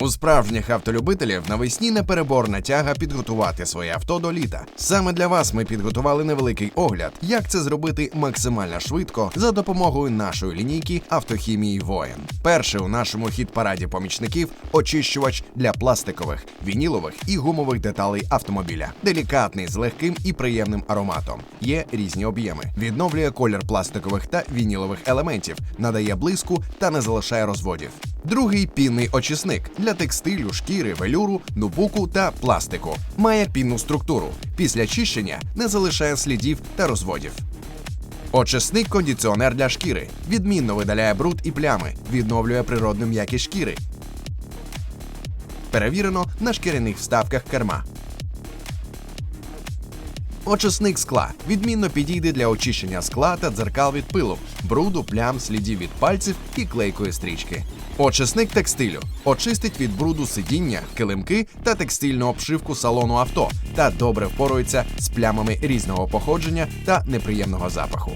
У справжніх автолюбителів навесні непереборна тяга підготувати своє авто до літа. Саме для вас ми підготували невеликий огляд, як це зробити максимально швидко за допомогою нашої лінійки автохімії воїн. Перший у нашому хіт-параді помічників очищувач для пластикових, вінілових і гумових деталей автомобіля. Делікатний з легким і приємним ароматом. Є різні об'єми. Відновлює колір пластикових та вінілових елементів, надає блиску та не залишає розводів. Другий пінний очисник для текстилю, шкіри, велюру, нубуку та пластику. Має пінну структуру. Після чищення не залишає слідів та розводів. Очисник кондиціонер для шкіри. Відмінно видаляє бруд і плями, відновлює природну м'якість шкіри. Перевірено на шкіряних вставках керма. Очисник скла відмінно підійде для очищення скла та дзеркал від пилу, бруду, плям, слідів від пальців і клейкої стрічки. Очисник текстилю очистить від бруду сидіння, килимки та текстильну обшивку салону авто та добре впорується з плямами різного походження та неприємного запаху.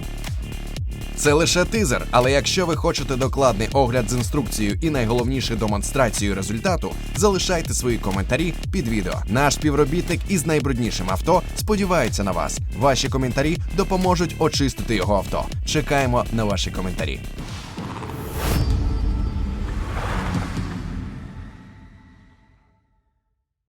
Це лише тизер, але якщо ви хочете докладний огляд з інструкцією і найголовніше демонстрацією результату, залишайте свої коментарі під відео. Наш співробітник із найбруднішим авто сподівається на вас. Ваші коментарі допоможуть очистити його авто. Чекаємо на ваші коментарі.